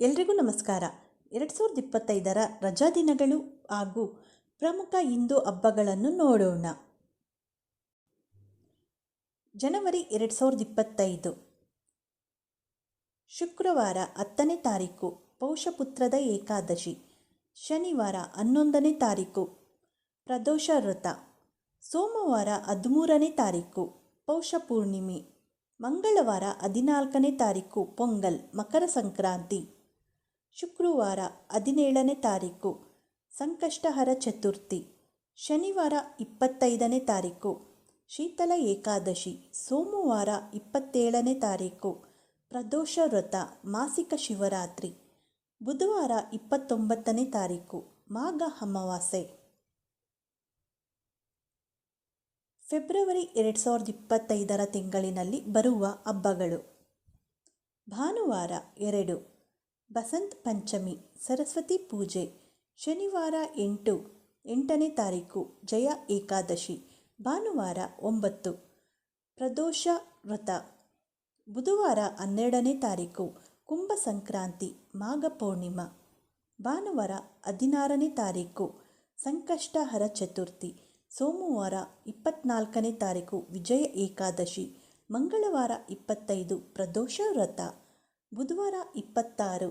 ಎಲ್ರಿಗೂ ನಮಸ್ಕಾರ. ಎರಡು ಸಾವಿರದ ಇಪ್ಪತ್ತೈದರ ರಜಾ ದಿನಗಳು ಹಾಗೂ ಪ್ರಮುಖ ಹಿಂದೂ ಹಬ್ಬಗಳನ್ನು ನೋಡೋಣ. ಜನವರಿ ಎರಡು ಸಾವಿರದ ಇಪ್ಪತ್ತೈದು. ಶುಕ್ರವಾರ ಹತ್ತನೇ ತಾರೀಕು, ಪೌಷಪುತ್ರದ ಏಕಾದಶಿ. ಶನಿವಾರ ಹನ್ನೊಂದನೇ ತಾರೀಕು, ಪ್ರದೋಷ ವ್ರತ. ಸೋಮವಾರ ಹದಿಮೂರನೇ ತಾರೀಕು, ಪೌಷ ಪೂರ್ಣಿಮೆ. ಮಂಗಳವಾರ ಹದಿನಾಲ್ಕನೇ ತಾರೀಕು, ಪೊಂಗಲ್, ಮಕರ ಸಂಕ್ರಾಂತಿ. ಶುಕ್ರವಾರ ಹದಿನೇಳನೇ ತಾರೀಕು, ಸಂಕಷ್ಟಹರ ಚತುರ್ಥಿ, ಶನಿವಾರ ಇಪ್ಪತ್ತೈದನೇ ತಾರೀಕು, ಶೀತಲ ಏಕಾದಶಿ, ಸೋಮವಾರ ಇಪ್ಪತ್ತೇಳನೇ ತಾರೀಕು, ಪ್ರದೋಷ ವ್ರತ, ಮಾಸಿಕ ಶಿವರಾತ್ರಿ, ಬುಧವಾರ ಇಪ್ಪತ್ತೊಂಬತ್ತನೇ ತಾರೀಕು, ಮಾಘ ಅಮಾವಾಸ್ಯೆ. ಫೆಬ್ರವರಿ ಎರಡು ಸಾವಿರದ ಇಪ್ಪತ್ತೈದರ ತಿಂಗಳಿನಲ್ಲಿ ಬರುವ ಹಬ್ಬಗಳು. ಭಾನುವಾರ ಎರಡು. ಬಸಂತ್ ಪಂಚಮಿ, ಸರಸ್ವತಿ ಪೂಜೆ, ಶನಿವಾರ ಎಂಟು, ಎಂಟನೇ ತಾರೀಕು, ಜಯ ಏಕಾದಶಿ, ಭಾನುವಾರ ಒಂಬತ್ತು, ಪ್ರದೋಷ ವ್ರತ. ಬುಧವಾರ ಹನ್ನೆರಡನೇ ತಾರೀಕು, ಕುಂಭ ಸಂಕ್ರಾಂತಿ, ಮಾಘ ಪೂರ್ಣಿಮಾ. ಭಾನುವಾರ ಹದಿನಾರನೇ ತಾರೀಕು ಸಂಕಷ್ಟಹರ ಚತುರ್ಥಿ. ಸೋಮವಾರ ಇಪ್ಪತ್ನಾಲ್ಕನೇ ತಾರೀಕು, ವಿಜಯ ಏಕಾದಶಿ. ಮಂಗಳವಾರ ಇಪ್ಪತ್ತೈದು, ಪ್ರದೋಷ ವ್ರತ. ಬುಧವಾರ ಇಪ್ಪತ್ತಾರು,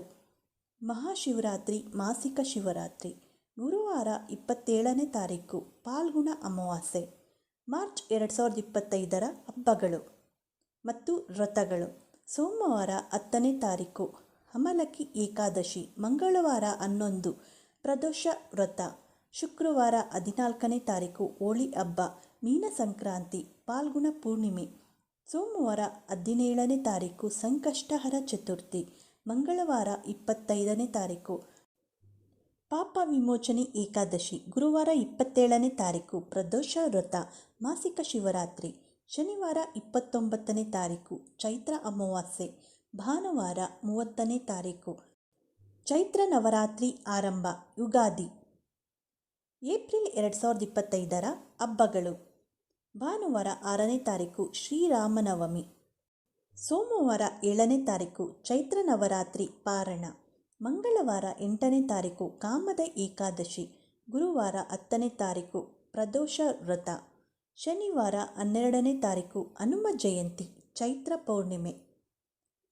ಮಹಾಶಿವರಾತ್ರಿ, ಮಾಸಿಕ ಶಿವರಾತ್ರಿ, ಗುರುವಾರ ಇಪ್ಪತ್ತೇಳನೇ ತಾರೀಕು, ಪಾಲ್ಗುಣ ಅಮಾವಾಸ್ಯೆ, ಮಾರ್ಚ್ ಎರಡು ಸಾವಿರದ ಇಪ್ಪತ್ತೈದರ ಹಬ್ಬಗಳು ಮತ್ತು ವ್ರತಗಳು. ಸೋಮವಾರ ಹತ್ತನೇ ತಾರೀಕು ಹಮಲಕಿ ಏಕಾದಶಿ, ಮಂಗಳವಾರ ಹನ್ನೊಂದು, ಪ್ರದೋಷ ವ್ರತ, ಶುಕ್ರವಾರ ಹದಿನಾಲ್ಕನೇ ತಾರೀಕು, ಹೋಳಿ ಹಬ್ಬ ಮೀನ ಸಂಕ್ರಾಂತಿ ಪಾಲ್ಗುಣ ಪೂರ್ಣಿಮೆ ಸೋಮವಾರ ಹದಿನೇಳನೇ ತಾರೀಕು ಸಂಕಷ್ಟಹರ ಚತುರ್ಥಿ, ಮಂಗಳವಾರ ಇಪ್ಪತ್ತೈದನೇ ತಾರೀಕು. ಪಾಪ ವಿಮೋಚನೆ ಏಕಾದಶಿ, ಗುರುವಾರ ಇಪ್ಪತ್ತೇಳನೇ ತಾರೀಕು, ಪ್ರದೋಷ ವ್ರತ, ಮಾಸಿಕ ಶಿವರಾತ್ರಿ. ಶನಿವಾರ ಇಪ್ಪತ್ತೊಂಬತ್ತನೇ ತಾರೀಕು, ಚೈತ್ರ ಅಮಾವಾಸ್ಯೆ, ಭಾನುವಾರ ಮೂವತ್ತನೇ ತಾರೀಕು. ಚೈತ್ರ ನವರಾತ್ರಿ ಆರಂಭ, ಯುಗಾದಿ. ಏಪ್ರಿಲ್ ಎರಡು ಸಾವಿರದ ಇಪ್ಪತ್ತೈದರ ಹಬ್ಬಗಳು. ಭಾನುವಾರ ಆರನೇ ತಾರೀಕು ಶ್ರೀರಾಮನವಮಿ. ಸೋಮವಾರ ಏಳನೇ ತಾರೀಕು ಚೈತ್ರ ನವರಾತ್ರಿ ಪಾರಣ. ಮಂಗಳವಾರ ಎಂಟನೇ ತಾರೀಕು ಕಾಮದ ಏಕಾದಶಿ. ಗುರುವಾರ ಹತ್ತನೇ ತಾರೀಕು ಪ್ರದೋಷ ವ್ರತ. ಶನಿವಾರ ಹನ್ನೆರಡನೇ ತಾರೀಕು ಹನುಮ ಜಯಂತಿ, ಚೈತ್ರ ಪೌರ್ಣಿಮೆ.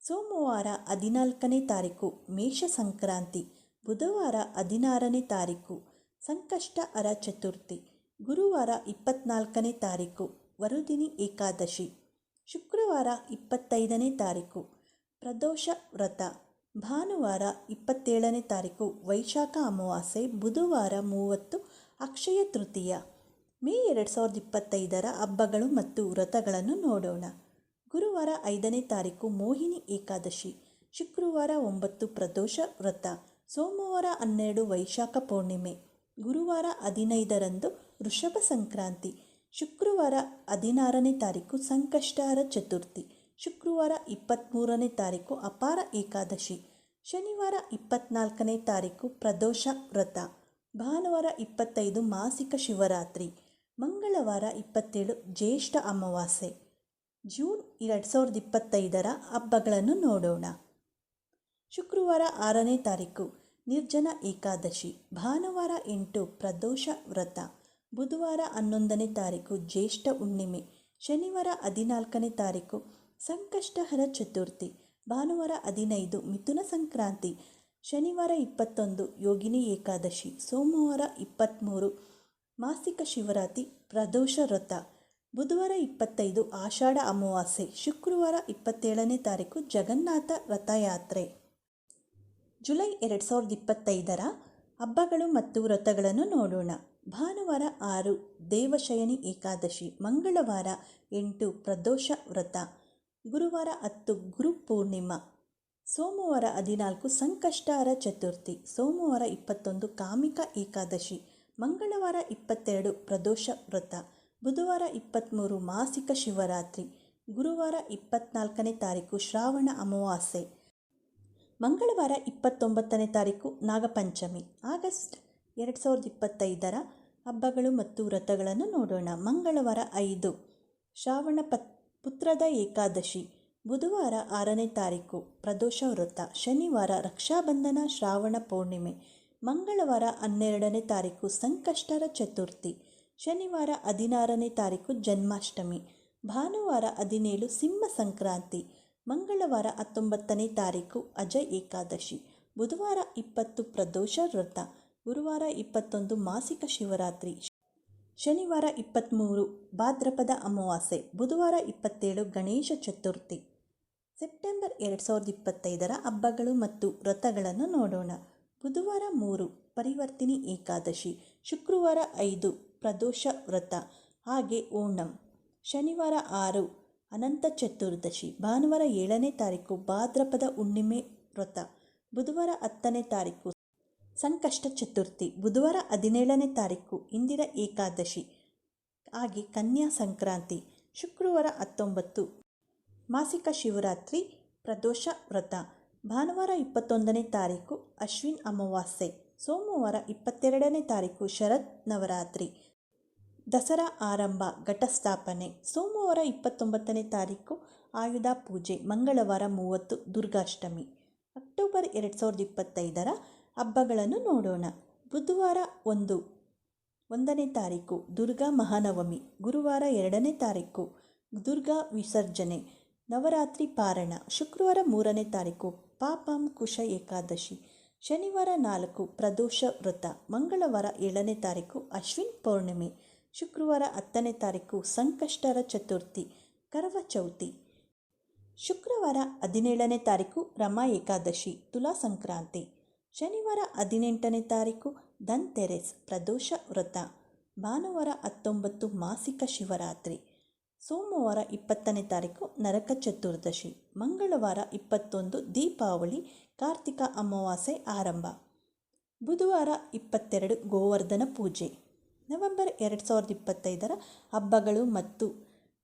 ಸೋಮವಾರ ಹದಿನಾಲ್ಕನೇ ತಾರೀಕು ಮೇಷ ಸಂಕ್ರಾಂತಿ. ಬುಧವಾರ ಹದಿನಾರನೇ ತಾರೀಕು ಸಂಕಷ್ಟ ಅರ ಚತುರ್ಥಿ. ಗುರುವಾರ ಇಪ್ಪತ್ನಾಲ್ಕನೇ ತಾರೀಕು, ವರುದಿನಿ ಏಕಾದಶಿ. ಶುಕ್ರವಾರ ಇಪ್ಪತ್ತೈದನೇ ತಾರೀಕು, ಪ್ರದೋಷ ವ್ರತ. ಭಾನುವಾರ ಇಪ್ಪತ್ತೇಳನೇ ತಾರೀಕು, ವೈಶಾಖ ಅಮಾವಾಸ್ಯೆ, ಬುಧವಾರ ಮೂವತ್ತು, ಅಕ್ಷಯ ತೃತೀಯ. ಮೇ ಎರಡು ಸಾವಿರದ ಇಪ್ಪತ್ತೈದರ ಹಬ್ಬಗಳು ಮತ್ತು ವ್ರತಗಳನ್ನು ನೋಡೋಣ. ಗುರುವಾರ ಐದನೇ ತಾರೀಕು, ಮೋಹಿನಿ ಏಕಾದಶಿ. ಶುಕ್ರವಾರ ಒಂಬತ್ತು, ಪ್ರದೋಷ ವ್ರತ. ಸೋಮವಾರ ಹನ್ನೆರಡು, ವೈಶಾಖ ಪೌರ್ಣಿಮೆ. ಗುರುವಾರ ಹದಿನೈದರಂದು ವೃಷಭ ಸಂಕ್ರಾಂತಿ ಶುಕ್ರವಾರ ಹದಿನಾರನೇ ತಾರೀಕು ಸಂಕಷ್ಟಹರ ಚತುರ್ಥಿ. ಶುಕ್ರವಾರ ಇಪ್ಪತ್ತ್ಮೂರನೇ ತಾರೀಕು ಅಪಾರ ಏಕಾದಶಿ. ಶನಿವಾರ ಇಪ್ಪತ್ನಾಲ್ಕನೇ ತಾರೀಕು ಪ್ರದೋಷ ವ್ರತ. ಭಾನುವಾರ ಇಪ್ಪತ್ತೈದು ಮಾಸಿಕ ಶಿವರಾತ್ರಿ. ಮಂಗಳವಾರ ಇಪ್ಪತ್ತೇಳು ಜ್ಯೇಷ್ಠ ಅಮಾವಾಸ್ಯೆ. ಜೂನ್ ಎರಡು ಸಾವಿರದ ಇಪ್ಪತ್ತೈದರ ಹಬ್ಬಗಳನ್ನು ನೋಡೋಣ. ಶುಕ್ರವಾರ ಆರನೇ ತಾರೀಕು ನಿರ್ಜನ ಏಕಾದಶಿ. ಭಾನುವಾರ ಎಂಟು ಪ್ರದೋಷ ವ್ರತ. ಬುಧವಾರ ಹನ್ನೊಂದನೇ ತಾರೀಕು ಜ್ಯೇಷ್ಠ ಹುಣ್ಣಿಮೆ, ಶನಿವಾರ ಹದಿನಾಲ್ಕನೇ ತಾರೀಕು ಸಂಕಷ್ಟಹರ ಚತುರ್ಥಿ, ಭಾನುವಾರ ಹದಿನೈದು ಮಿಥುನ ಸಂಕ್ರಾಂತಿ, ಶನಿವಾರ ಇಪ್ಪತ್ತೊಂದು ಯೋಗಿನಿ ಏಕಾದಶಿ, ಸೋಮವಾರ ಇಪ್ಪತ್ತ್ಮೂರು ಮಾಸಿಕ ಶಿವರಾತ್ರಿ, ಪ್ರದೋಷ ವ್ರತ, ಬುಧವಾರ ಇಪ್ಪತ್ತೈದು ಆಷಾಢ ಅಮಾವಾಸ್ಯೆ, ಶುಕ್ರವಾರ ಇಪ್ಪತ್ತೇಳನೇ ತಾರೀಕು ಜಗನ್ನಾಥ ರಥಯಾತ್ರೆ. ಜುಲೈ ಎರಡು ಸಾವಿರದ ಇಪ್ಪತ್ತೈದರ ಹಬ್ಬಗಳು ಮತ್ತು ವ್ರತಗಳನ್ನು ನೋಡೋಣ. ಭಾನುವಾರ ಆರು, ದೇವಶಯನಿ ಏಕಾದಶಿ, ಮಂಗಳವಾರ ಎಂಟು, ಪ್ರದೋಷ ವ್ರತ, ಗುರುವಾರ ಹತ್ತು, ಗುರು ಪೂರ್ಣಿಮಾ, ಸೋಮವಾರ ಹದಿನಾಲ್ಕು, ಸಂಕಷ್ಟಾರ ಚತುರ್ಥಿ, ಸೋಮವಾರ ಇಪ್ಪತ್ತೊಂದು, ಕಾಮಿಕ ಏಕಾದಶಿ, ಮಂಗಳವಾರ ಇಪ್ಪತ್ತೆರಡು, ಪ್ರದೋಷ ವ್ರತ, ಬುಧವಾರ ಇಪ್ಪತ್ತ್ಮೂರು ಮಾಸಿಕ ಶಿವರಾತ್ರಿ, ಗುರುವಾರ ಇಪ್ಪತ್ನಾಲ್ಕನೇ ತಾರೀಕು, ಶ್ರಾವಣ ಅಮಾವಾಸ್ಯೆ, ಮಂಗಳವಾರ ಇಪ್ಪತ್ತೊಂಬತ್ತನೇ ತಾರೀಕು, ನಾಗಪಂಚಮಿ, ಆಗಸ್ಟ್ ಎರಡು ಸಾವಿರದ ಇಪ್ಪತ್ತೈದರ ಹಬ್ಬಗಳು ಮತ್ತು ವ್ರತಗಳನ್ನು ನೋಡೋಣ. ಮಂಗಳವಾರ ಐದು, ಶ್ರಾವಣ ಪತ್, ಪುತ್ರದ ಏಕಾದಶಿ, ಬುಧವಾರ ಆರನೇ ತಾರೀಕು, ಪ್ರದೋಷ ವ್ರತ, ಶನಿವಾರ ರಕ್ಷಾಬಂಧನ, ಶ್ರಾವಣ ಪೌರ್ಣಿಮೆ, ಮಂಗಳವಾರ ಹನ್ನೆರಡನೇ ತಾರೀಕು, ಸಂಕಷ್ಟರ ಚತುರ್ಥಿ, ಶನಿವಾರ ಹದಿನಾರನೇ ತಾರೀಕು, ಜನ್ಮಾಷ್ಟಮಿ, ಭಾನುವಾರ ಹದಿನೇಳು, ಸಿಂಹ ಸಂಕ್ರಾಂತಿ, ಮಂಗಳವಾರ ಹತ್ತೊಂಬತ್ತನೇ ತಾರೀಕು, ಅಜಯ್ ಏಕಾದಶಿ, ಬುಧವಾರ ಇಪ್ಪತ್ತು, ಪ್ರದೋಷ ವ್ರತ ಗುರುವಾರ ಇಪ್ಪತ್ತೊಂದು ಮಾಸಿಕ ಶಿವರಾತ್ರಿ. ಶನಿವಾರ ಇಪ್ಪತ್ತ್ಮೂರು ಭಾದ್ರಪದ ಅಮಾವಾಸ್ಯೆ, ಬುಧವಾರ ಇಪ್ಪತ್ತೇಳು, ಗಣೇಶ ಚತುರ್ಥಿ. ಸೆಪ್ಟೆಂಬರ್ ಎರಡು ಸಾವಿರದ ಇಪ್ಪತ್ತೈದರ ಹಬ್ಬಗಳು ಮತ್ತು ವ್ರತಗಳನ್ನು ನೋಡೋಣ. ಬುಧವಾರ ಮೂರು, ಪರಿವರ್ತಿನಿ ಏಕಾದಶಿ. ಶುಕ್ರವಾರ ಐದು, ಪ್ರದೋಷ ವ್ರತ. ಹಾಗೆ ಓಣಂ. ಶನಿವಾರ ಆರು, ಅನಂತ ಚತುರ್ದಶಿ. ಭಾನುವಾರ ಏಳನೇ ತಾರೀಕು, ಭಾದ್ರಪದ ಹುಣ್ಣಿಮೆ ವ್ರತ. ಬುಧವಾರ ಹತ್ತನೇ ತಾರೀಕು ಸಂಕಷ್ಟ ಚತುರ್ಥಿ ಬುಧವಾರ ಹದಿನೇಳನೇ ತಾರೀಕು ಇಂದಿರ ಏಕಾದಶಿ. ಆಗಿ ಕನ್ಯಾ ಸಂಕ್ರಾಂತಿ, ಶುಕ್ರವಾರ ಹತ್ತೊಂಬತ್ತು. ಮಾಸಿಕ ಶಿವರಾತ್ರಿ, ಪ್ರದೋಷ ವ್ರತ. ಭಾನುವಾರ ಇಪ್ಪತ್ತೊಂದನೇ ತಾರೀಕು ಅಶ್ವಿನ್ ಅಮಾವಾಸ್ಯೆ. ಸೋಮವಾರ ಇಪ್ಪತ್ತೆರಡನೇ ತಾರೀಕು ಶರತ್ ನವರಾತ್ರಿ. ದಸರಾ ಆರಂಭ ಘಟಸ್ಥಾಪನೆ ಸೋಮವಾರ ಇಪ್ಪತ್ತೊಂಬತ್ತನೇ ತಾರೀಕು ಆಯುಧ ಪೂಜೆ. ಮಂಗಳವಾರ ಮೂವತ್ತು, ದುರ್ಗಾಷ್ಟಮಿ. ಅಕ್ಟೋಬರ್ ಎರಡು ಸಾವಿರದ ಇಪ್ಪತ್ತೈದರ ಹಬ್ಬಗಳನ್ನು ನೋಡೋಣ. ಬುಧವಾರ ಒಂದು, ಒಂದನೇ ತಾರೀಕು, ದುರ್ಗಾ ಮಹಾನವಮಿ, ಗುರುವಾರ ಎರಡನೇ ತಾರೀಕು, ದುರ್ಗಾ ವಿಸರ್ಜನೆ, ನವರಾತ್ರಿ ಪಾರಣ, ಶುಕ್ರವಾರ ಮೂರನೇ ತಾರೀಕು, ಪಾಪಂ ಕುಶ ಏಕಾದಶಿ, ಶನಿವಾರ ನಾಲ್ಕು, ಪ್ರದೋಷ ವ್ರತ, ಮಂಗಳವಾರ ಏಳನೇ ತಾರೀಕು, ಅಶ್ವಿನ್ ಪೌರ್ಣಿಮೆ, ಶುಕ್ರವಾರ ಹತ್ತನೇ ತಾರೀಕು, ಸಂಕಷ್ಟರ ಚತುರ್ಥಿ, ಕರವ ಚೌತಿ. ಶುಕ್ರವಾರ ಹದಿನೇಳನೇ ತಾರೀಕು, ರಮಾ ಏಕಾದಶಿ, ತುಲಾ ಸಂಕ್ರಾಂತಿ. ಶನಿವಾರ ಹದಿನೆಂಟನೇ ತಾರೀಕು ಧನ್ತೆರೆಸ್ ಪ್ರದೋಷ ವ್ರತ. ಭಾನುವಾರ ಹತ್ತೊಂಬತ್ತು ಮಾಸಿಕ ಶಿವರಾತ್ರಿ. ಸೋಮವಾರ ಇಪ್ಪತ್ತನೇ ತಾರೀಕು ನರಕ ಚತುರ್ದಶಿ. ಮಂಗಳವಾರ ಇಪ್ಪತ್ತೊಂದು ದೀಪಾವಳಿ, ಕಾರ್ತಿಕ ಅಮಾವಾಸ್ಯೆ ಆರಂಭ. ಬುಧವಾರ ಇಪ್ಪತ್ತೆರಡು ಗೋವರ್ಧನ ಪೂಜೆ. ನವೆಂಬರ್ ಎರಡು ಸಾವಿರದ ಇಪ್ಪತ್ತೈದರ ಹಬ್ಬಗಳು ಮತ್ತು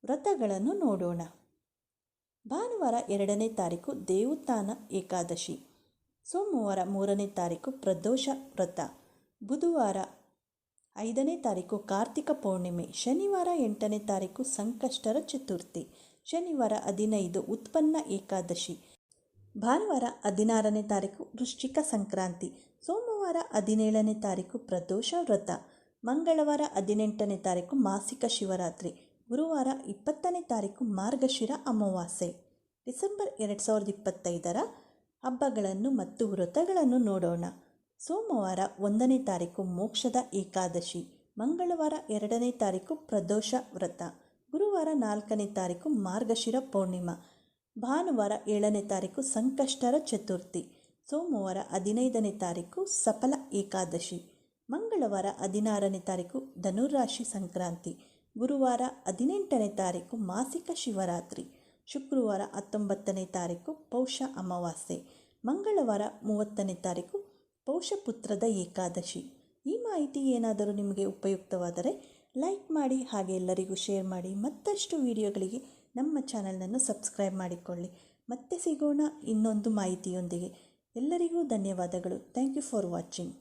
ವ್ರತಗಳನ್ನು ನೋಡೋಣ. ಭಾನುವಾರ ಎರಡನೇ ತಾರೀಕು ದೇವತಾನ ಏಕಾದಶಿ. ಸೋಮವಾರ ಮೂರನೇ ತಾರೀಕು ಪ್ರದೋಷ ವ್ರತ. ಬುಧವಾರ ಐದನೇ ತಾರೀಕು ಕಾರ್ತಿಕ ಪೌರ್ಣಿಮೆ. ಶನಿವಾರ ಎಂಟನೇ ತಾರೀಕು ಸಂಕಷ್ಟರ ಚತುರ್ಥಿ. ಶನಿವಾರ ಹದಿನೈದು ಉತ್ಪನ್ನ ಏಕಾದಶಿ. ಭಾನುವಾರ ಹದಿನಾರನೇ ತಾರೀಕು ವೃಶ್ಚಿಕ ಸಂಕ್ರಾಂತಿ. ಸೋಮವಾರ ಹದಿನೇಳನೇ ತಾರೀಕು ಪ್ರದೋಷ ವ್ರತ. ಮಂಗಳವಾರ ಹದಿನೆಂಟನೇ ತಾರೀಕು ಮಾಸಿಕ ಶಿವರಾತ್ರಿ. ಗುರುವಾರ ಇಪ್ಪತ್ತನೇ ತಾರೀಕು ಮಾರ್ಗಶಿರ ಅಮಾವಾಸ್ಯೆ. ಡಿಸೆಂಬರ್ ಎರಡು ಸಾವಿರದ ಇಪ್ಪತ್ತೈದರ ಹಬ್ಬಗಳನ್ನು ಮತ್ತು ವ್ರತಗಳನ್ನು ನೋಡೋಣ. ಸೋಮವಾರ ಒಂದನೇ ತಾರೀಕು ಮೋಕ್ಷದ ಏಕಾದಶಿ, ಮಂಗಳವಾರ ಎರಡನೇ ತಾರೀಕು ಪ್ರದೋಷ ವ್ರತ, ಗುರುವಾರ ನಾಲ್ಕನೇ ತಾರೀಕು ಮಾರ್ಗಶಿರ ಪೌರ್ಣಿಮಾ, ಭಾನುವಾರ ಏಳನೇ ತಾರೀಕು ಸಂಕಷ್ಟರ ಚತುರ್ಥಿ, ಸೋಮವಾರ ಹದಿನೈದನೇ ತಾರೀಕು ಸಫಲ ಏಕಾದಶಿ, ಮಂಗಳವಾರ ಹದಿನಾರನೇ ತಾರೀಕು ಧನುರಾಶಿ ಸಂಕ್ರಾಂತಿ, ಗುರುವಾರ ಹದಿನೆಂಟನೇ ತಾರೀಕು ಮಾಸಿಕ ಶಿವರಾತ್ರಿ. ಶುಕ್ರವಾರ ಹತ್ತೊಂಬತ್ತನೇ ತಾರೀಕು ಪೌಷ ಅಮಾವಾಸ್ಯೆ. ಮಂಗಳವಾರ ಮೂವತ್ತನೇ ತಾರೀಕು ಪೌಷಪುತ್ರದ ಏಕಾದಶಿ. ಈ ಮಾಹಿತಿ ಏನಾದರೂ ನಿಮಗೆ ಉಪಯುಕ್ತವಾದರೆ ಲೈಕ್ ಮಾಡಿ ಹಾಗೆ ಎಲ್ಲರಿಗೂ ಶೇರ್ ಮಾಡಿ. ಮತ್ತಷ್ಟು ವಿಡಿಯೋಗಳಿಗೆ ನಮ್ಮ ಚಾನಲನ್ನು ಸಬ್ಸ್ಕ್ರೈಬ್ ಮಾಡಿಕೊಳ್ಳಿ. ಮತ್ತೆ ಸಿಗೋಣ ಇನ್ನೊಂದು ಮಾಹಿತಿಯೊಂದಿಗೆ. ಎಲ್ಲರಿಗೂ ಧನ್ಯವಾದಗಳು. Thank you for watching.